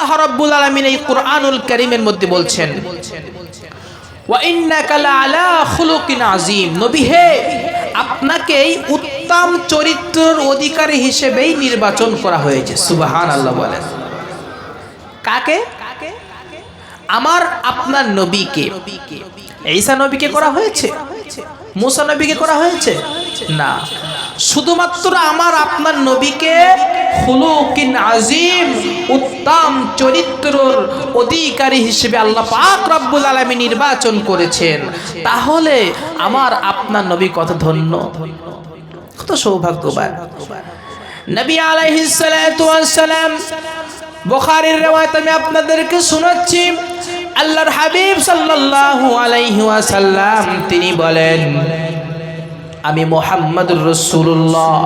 আল্লাহ রাব্বুল আলামিন এই কোরআনুল কারীমের মধ্যে বলছেন, ওয়া ইন্নাকা লাআলা খুলুকিন আযীম। নবী হে, আপনাকে এই উত্তম চরিত্রের অধিকারী হিসেবেই নির্বাচন করা হয়েছে। সুবহানাল্লাহ বলেন। কাকে? আমার আপনার নবীকে। ঈসা নবীকে করা হয়েছে? মুসা নবীকে করা হয়েছে? না। শুধুমাত্র আমার আপনার নবীকে হুলুকিন আজিম, উত্তম চরিত্রর অধিকারী হিসেবে আল্লাহ পাক রব্বুল আলামিন নির্বাচন করেছেন। তাহলে আমার আপনার নবী কত ধন্য? কত সৌভাগ্যবান। নবী আলাইহিস সালাতু ওয়াস সালাম, বুখারীর রিওয়ায়াত আমি আপনাদেরকে শোনাচ্ছি। আল্লাহর হাবিব সাল্লাল্লাহু আলাইহি ওয়াসাল্লাম তিনি বলেন আমি মুহাম্মদুর রাসূলুল্লাহ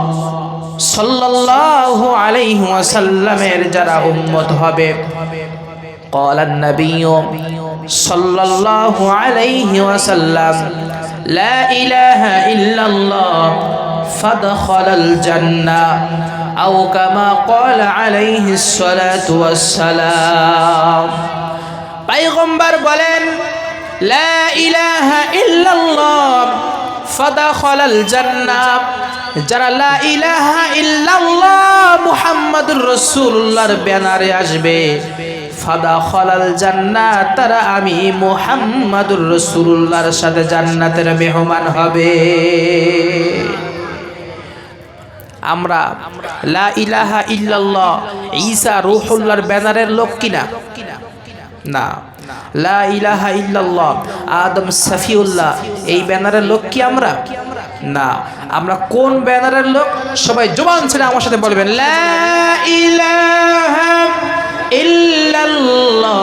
সাল্লাল্লাহু আলাইহি ওয়াসাল্লামের যারা উম্মত হবে قال النبي صلى الله عليه وسلم لا إله إلا الله فدخل الجنة أو كما قال عليه الصلاة والسلام পাইগম্বর বলেন লা ইলাহা ইল্লাল্লাহ ফাদাখালাল জান্নাহ যারা লা ইলাহা ইল্লাল্লাহ মুহাম্মাদুর রাসূলুল্লাহর ব্যানারে আসবে, ফাদাখালাল জান্নাহ তারা আমি মুহাম্মাদুর রাসূলুল্লাহর সাথে জান্নাতের মেহমান হবে। আমরা লা ইলাহা ইল্লাল্লাহ ঈসা রূহুল্লাহর ব্যানারের লোক কিনা? না। লা ইলাহা ইল্লাল্লাহ। আদম সাফিউল্লাহ। এই ব্যানারের লোক কি আমরা? না। আমরা কোন ব্যানারের লোক? সবাই জবান ছেড়ে আমার সাথে বলবেন, লা ইলাহা ইল্লাল্লাহ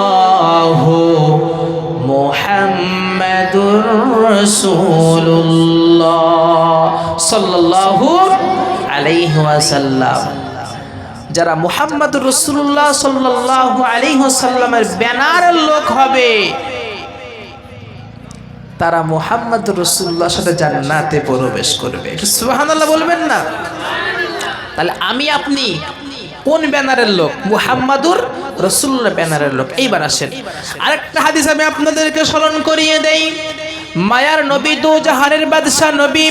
মুহাম্মাদুর রাসূলুল্লাহ সাল্লাল্লাহু আলাইহি ওয়াসাল্লাম। যারা মুহাম্মদুর রসুল্লাহ সাল্লাহ ব্যানারের লোক হবে, তারা মুহাম্মদ রসুল্লাহর সাথে জান্নাতে প্রবেশ করবে। সুবহানাল্লাহ বলবেন না? তাহলে আমি, আপনি কোন ব্যানারের লোক? মুহাম্মাদুর রসুল্লাহ ব্যানারের লোক। এইবার আসেন। আরেকটা হাদিস আমি আপনাদেরকে স্মরণ করিয়ে দেই। মায়ার নবী দু জাহানের বাদশাহ নবী,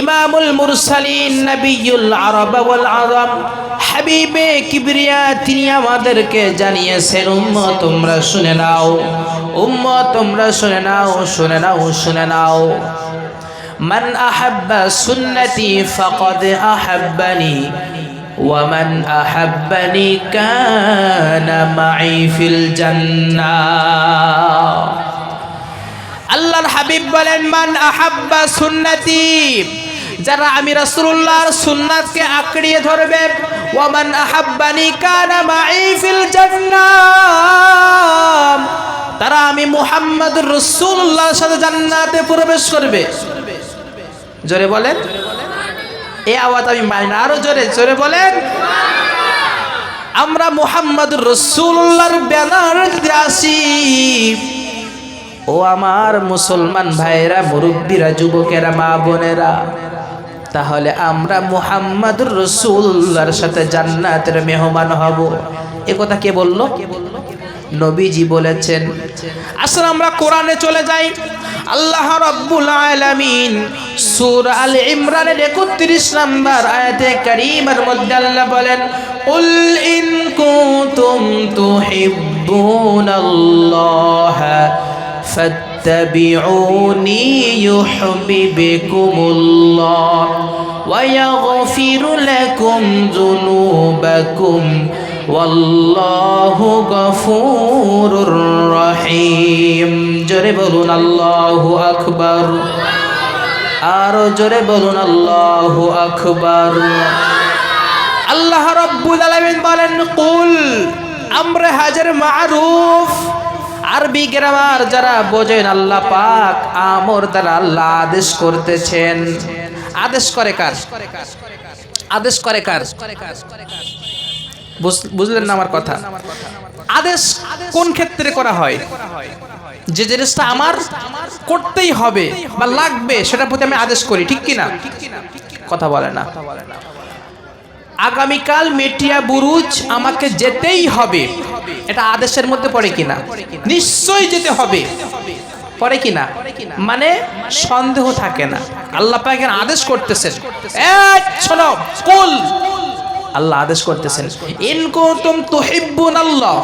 ইমামুল মুরসালিন নবিয়ুল আরব ওয়াল আযম। হাবিবে কিবরিয়া তিনি আমাদেরকে জানিয়েছেন উম্মত তোমরা শুনে নাও উম্মত তোমরা শুনে নাও শুনে নাও শুনে নাও من أحب سنتي فقد أحبني ومن أحبني كان معي في الجنة আল্লাহর হাবিব বলেন মান আহাব্বা সুন্নতি যারা আমি রাসূলুল্লাহর সুন্নাতকে আঁকড়িয়ে ধরবে, ওয়ামান আহাব্বানি কানা মাই ফিল জান্নাহ তারা আমি মুহাম্মদুর রাসূলুল্লাহর সাথে জান্নাতে প্রবেশ করবে। জোরে বলেন? এই আওয়াজ আমি মানি না। আরও জোরে জোরে বলেন? আমরা মুহাম্মদুর রাসূলুল্লাহর ব্যানার যদি আসি, ও আমার মুসলমান ভাইয়েরা, মুরব্বীরা, যুবকেরা, মা বোনেরা তাহলে আমরা মুহাম্মাদুর রসুল্লার সাথে জান্নাতের মেহমান হব। এ কথা কে বলল? নবীজি বলেছেন, আসলে আমরা কোরআনে চলে যাই। আল্লাহ রাব্বুল আলামিন সূরা আল ইমরানের 31 নাম্বার আয়াতে কারীমের মধ্যে আল্লাহ বলেন, কুল ইন কুনতুম তুহিব্বুনাল্লাহ فاتبعوني يحببكم الله ويغفر لكم ذنوبكم والله غفور رحيم জোরে বলুন আল্লাহু আকবার আরো জোরে বলুন আল্লাহু আকবার আল্লাহ রাব্বুল আলামিন বলেন কুল আমরে হাজার মারুফ আরবি গ্রামার যারা বোঝেন, আল্লাহ পাক আমর দ্বারা আল্লাহ আদেশ করতেছেন। আদেশ করে কার? আদেশ করে কার? বুঝ- বুঝলেন না আমার কথা? আদেশ কোন ক্ষেত্রে করা হয়? যে জিনিসটা আমার করতেই হবে বা লাগবে, সেটার প্রতি আমি আদেশ করি, ঠিক কি না কথা বলে না। আগামীকাল মেটিয়া বুরুজ আমাকে যেতেই হবে। এটা আদেশের মধ্যে পড়ে কিনা? নিশ্চয়ই যেতে হবে। পড়ে কিনা? মানে সন্দেহ থাকে না। আল্লাহ পাক এখানে আদেশ করতেছেন। শোনো, কুল। আল্লাহ আদেশ করতেছেন। ইন কুনতুম তুহিব্বুন আল্লাহ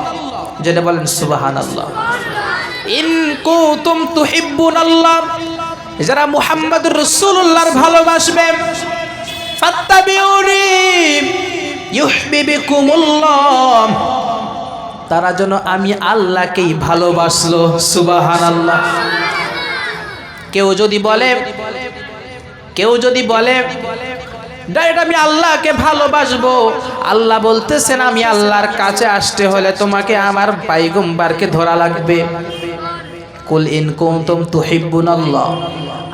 যেটা বলেন, সুবহানাল্লাহ। ইন কুনতুম তুহিব্বুন আল্লাহ যারা মুহাম্মদুর রাসূলুল্লাহর ভালোবাসবে তারা যেন আমি আল্লাহকেই ভালোবাসলো সুবাহান আল্লাহ কেউ যদি বলে, কেউ যদি বলে, ডাইরেক্ট আমি আল্লাহকে ভালোবাসবো। আল্লাহ বলতেছেন, আমি আল্লাহর কাছে আসতে হলে তোমাকে আমার পাইগম্বারকে ধরা লাগবে। কুল ইন কুনতুম তুহিব্বুনাল্লাহ।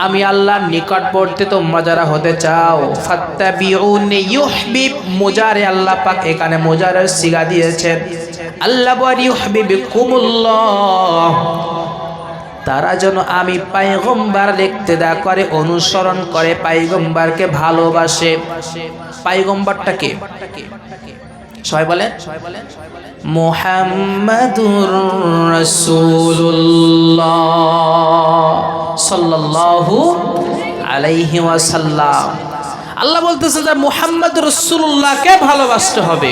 আমি আল্লাহর নিকটবর্তী তোমরা যারা হতে চাও, ফাত্তাবিউনি মুজারে আল্লাহ পাক এখানে মুজারের সিগা দিয়েছেন। আল্লাহ ইউহিবকুমুল্লাহ তারা যেন আমি পাইগম্বার দা করে, অনুসরণ করে, পাইগম্বারকে ভালোবাসে। পাইগম্বারটাকে সবাই বলেন মোহাম্মদুর রসুল্লাহ সাল্লাল্লাহু আলাইহি ওয়াসাল্লাম আল্লাহ বলতেছে যে মোহাম্মদ রসুল্লাহকে ভালোবাসতে হবে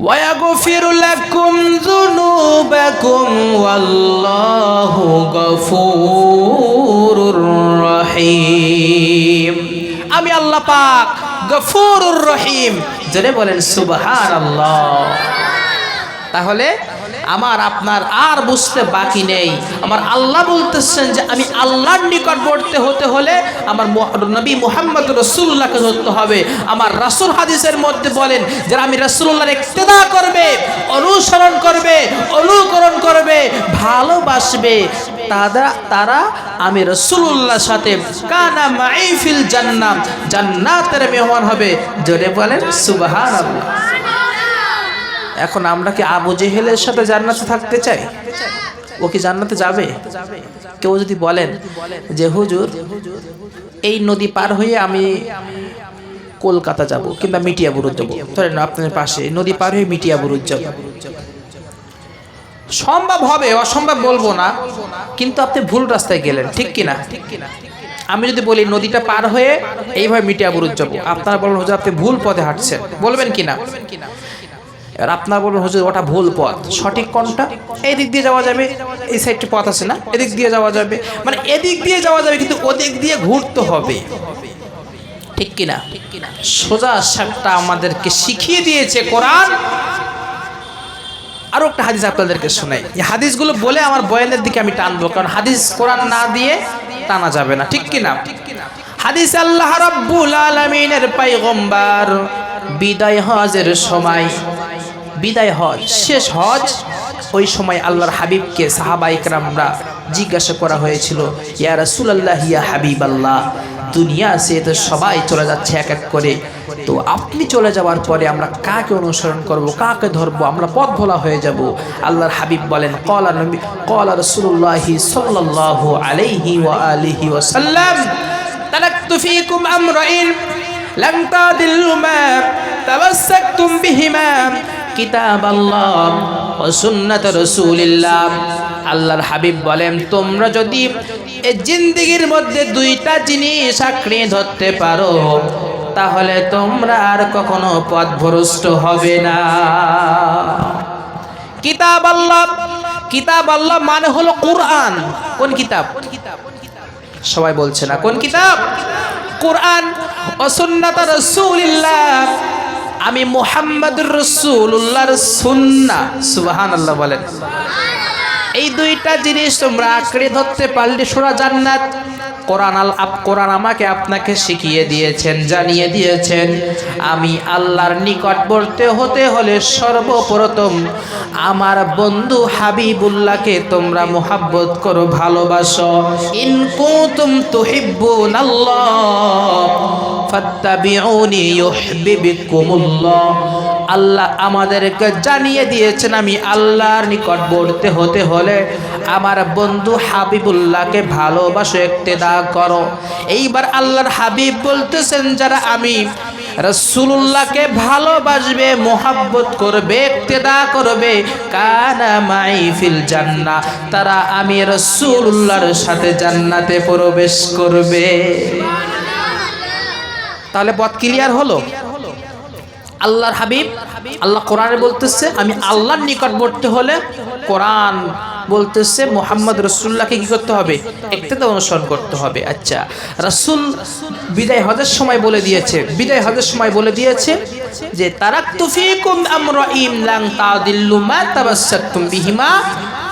ويغفر لكم ذنوبكم والله غفور رحيم আমি আল্লাহ পাক গফুরুর রহিম জেনে বলেন, সুবহানাল্লাহ। তাহলে আমার আপনার আর বুঝতে বাকি নেই। আমার আল্লাহ বলতেছেন যে, আমি আল্লাহর নিকটবর্তী হতে হলে আমার নবী মুহাম্মদ রসুল্লাহকে ধরতে হবে। আমার রাসূল হাদিসের মধ্যে বলেন, যারা আমি রসুল্লাহর ইক্তেদা করবে, অনুসরণ করবে, অনুকরণ করবে, ভালোবাসবে তারা তারা আমি রসুল্লাহর সাথে কানা মাইফিল জান্নাত। জান্নাতের মেহমান হবে। জোরে বলেন, সুবহানাল্লাহ। এখন আমরা কি আবু জেহেলের সাথে জান্নাতে থাকতে চাই? ও কি জান্নাতে যাবে? কেউ যদি বলেন যে, হুজুর, এই নদী পার হয়ে আমি কলকাতা যাব কিংবা মিটিয়া বুরুজ যাব। ধরেন আপনার পাশে, নদী পার হয়ে মিটিয়া বুরুজ যাব। সম্ভব হবে, অসম্ভব বলব না, কিন্তু আপনি ভুল রাস্তায় গেলেন, ঠিক কিনা? আমি যদি বলি নদীটা পার হয়ে এইভাবে মিটিয়া বুরুজ যাব, আপনারা বলবেন হুজুর আপনি ভুল পথে হাঁটছেন, বলবেন কিনা? আর আপনার বলবেন হুজুর ওটা ভুল পথ, সঠিক কোনটা? এই দিক দিয়ে যাওয়া যাবে, এই সাইডটি পথ আছে না? এদিক দিয়ে যাওয়া যাবে মানে এদিক দিয়ে যাওয়া যাবে, কিন্তু ওদিক দিয়ে ঘুরতে হবে, ঠিক কিনা? সোজা সাপটা আমাদেরকে শিখিয়ে দিয়েছে কোরআন আরও একটা হাদিস আপনাদেরকে শোনাই। এই হাদিসগুলো বলে আমার বয়ানের দিকে আমি টানবো, কারণ হাদিস কোরআন না দিয়ে টানা যাবে না, ঠিক কিনা? হাদিস আল্লাহ রাব্বুল আলামিনের পয়গম্বর বিদায় হজের সময়, বিদায় হজ, শেষ হজ, ওই সময় আল্লাহর হাবিবকে সাহাবা ইকরামরা জিজ্ঞাসা করা হয়েছিল, ইয়া রাসূলুল্লাহ, ইয়া হাবিব আল্লাহ দুনিয়া সে তো সবাই চলে যাচ্ছে এক এক করে তো আপনি চলে যাওয়ার পরে আমরা কাকে অনুসরণ করব কাকে ধরবো আমরা পথ ভোলা হয়ে যাব আল্লাহর হাবিব বলেন কলা নবী কলা রসুল্লাহি সাল্লাল্লাহু আলাইহি ওয়া আলিহি ওয়া সাল্লাম তারাকতু ফীকুম আমরাইন لن تضلوا ما تمسكتم بهما কিতাব আল্লাহ ও সুন্নাত রসুলিল্লাহ আল্লাহর হাবিব বলেন তোমরা যদি এ জিন্দিগির মধ্যে দুইটা জিনিস আঁকড়ে ধরতে পারো তাহলে তোমরা আর কখনো পথভ্রষ্ট হবে না। কিতাব আল্লাহ কিতাব আল্লাহ মানে হলো কোরআন। কোন কিতাব? সবাই বলছে না, কোন কিতাব? কোরআন। সুন্নাত রাসূলিল্লাহ। আমি মুহাম্মদুর রাসূলুল্লাহর সুন্নাহ। সুবহানাল্লাহ বলেন। এই দুইটা জিনিস তোমরা আঁকড়ে ধরতে পারলে সোরা জান্নাত। কোরআন আল আপ কোরআন আমাকে আপনাকে শিখিয়ে দিয়েছেন, জানিয়ে দিয়েছেন। আমি আল্লাহর নিকটবর্তী হতে হলে সর্বপ্রথম আমার বন্ধু হাবিবুল্লাহকে তোমরা মোহাব্বত করো, ভালোবাসো। ইন কুতুম তুহিব্বুন আল্লাহ ফাত্তাবিউনি ইউহিব্বুকুমুল্লাহ। আল্লাহ আমাদেরকে জানিয়ে দিয়েছেন, আমি আল্লাহর নিকটবর্তী হতে হলে আমার বন্ধু হাবিবুল্লাহকে ভালোবাসো একতেদা করো। এইবার আল্লাহর হাবিব বলতেছেন, যারা আমি রসুল্লাহকে ভালোবাসবে, মোহাব্বত করবে, ইক্তেদা করবে, কানা মাই ফিল জান্না তারা আমি রসুল্লাহর সাথে জান্নাতে প্রবেশ করবে। তাহলে পথ ক্লিয়ার হলো? আল্লাহর হাবিব, আল্লাহ কোরআনে বলতেছে, আমি আল্লাহর নিকটবর্তী হলে কোরআন বলতেছে, মোহাম্মদ রসুল্লাহকে কি করতে হবে? একটাতে অনুসরণ করতে হবে। আচ্ছা রসুল বিদায় হজের সময় বলে দিয়েছে, বিদায় হজের সময় বলে দিয়েছে যে তারাক তুফিকুম আমরা ইমলাং তাদিল্লু মা তাবাসসাতুম বিহিমা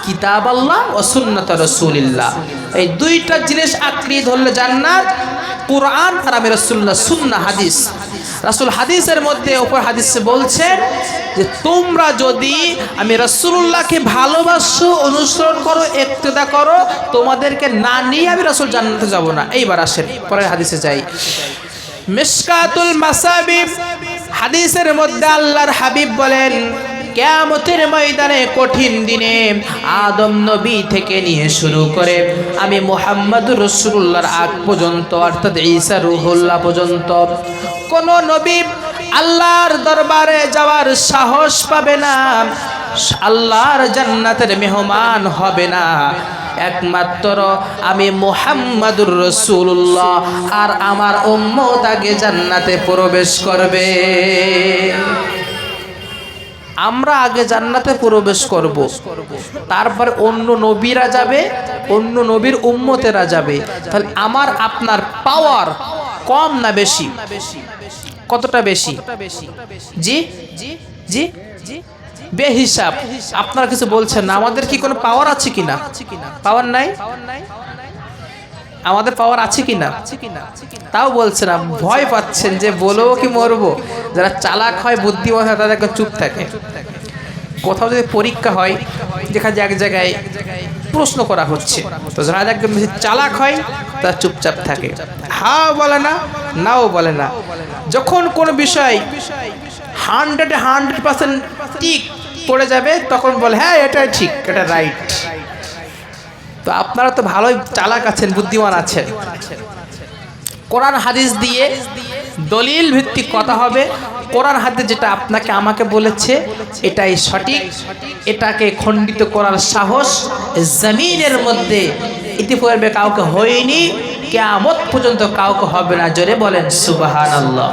কিতাব আল্লাহ ও সুন্নত রসুলিল্লাহ। এই দুইটা জিনিস আঁকড়িয়ে ধরলে জান্নাত কোরআন আর আমি রসুল্লাহ সুন্না হাদিস। রাসুল হাদিসের মধ্যে ওপর হাদিসে বলছেন যে, তোমরা যদি আমি রসুল্লাহকে ভালোবাসো, অনুসরণ করো, একতেদা করো, তোমাদেরকে না নিয়ে আমি রসুল জান্নাতে যাব না। এইবার আসেন, পরের হাদিসে যাই। মিসকাতুল মাসাবিব, হাদিসের মধ্যে আল্লাহর হাবিব বলেন কেয়ামতের ময়দানে কঠিন দিনে আদম নবী থেকে নিয়ে শুরু করে আমি মোহাম্মদ রসুল্লাহর আগ পর্যন্ত, অর্থাৎ ঈসা রুহুল্লাহ পর্যন্ত, কোন নবী আল্লাহর দরবারে যাওয়ার সাহস পাবে না, আল্লাহর জান্নাতের মেহমান হবে না। একমাত্র আমি মোহাম্মদুর রসুল্লাহ আর আমার উম্মত আগে জান্নাতে প্রবেশ করবে। আমরা আগে জান্নাতে প্রবেশ করব। তারপর অন্য নবীরা যাবে, অন্য নবীর উম্মতেরা যাবে। তাহলে আমার, আপনার পাওয়ার কম না বেশি? কতটা বেশি? জি? জি? জি জি বেহিসাব। আপনারা কিছু বলছেন না। আমাদের কি কোনো পাওয়ার আছে কিনা? পাওয়ার নাই? আমাদের পাওয়ার আছে কিনা? তাও বলছে না, ভয় পাচ্ছেন যে বলব কি মরবো? যারা চালাক হয়, বুদ্ধিমান হয় তাদের চুপ থাকে। কোথাও যদি পরীক্ষা হয় দেখা যায় এক জায়গায় প্রশ্ন করা হচ্ছে, তো যারা একদম বেশি চালাক হয়, তারা চুপচাপ থাকে। হাও বলে না, নাও বলে না। যখন কোনো বিষয় হান্ড্রেডে হান্ড্রেড পার্সেন্ট ঠিক পড়ে যাবে, তখন বলে হ্যাঁ এটাই ঠিক, এটা রাইট তো আপনারা তো ভালোই চালাক আছেন, বুদ্ধিমান আছেন। কোরআন হাদিস দিয়ে দলিল ভিত্তিক কথা হবে। কোরআন হাদিস যেটা আপনাকে, আমাকে বলেছে, এটাই সঠিক। এটাকে খণ্ডিত করার সাহস জমিনের মধ্যে ইতিপূর্বে কাউকে হয়নি, কেয়ামত পর্যন্ত কাউকে হবে না। জোরে বলেন সুবাহান আল্লাহ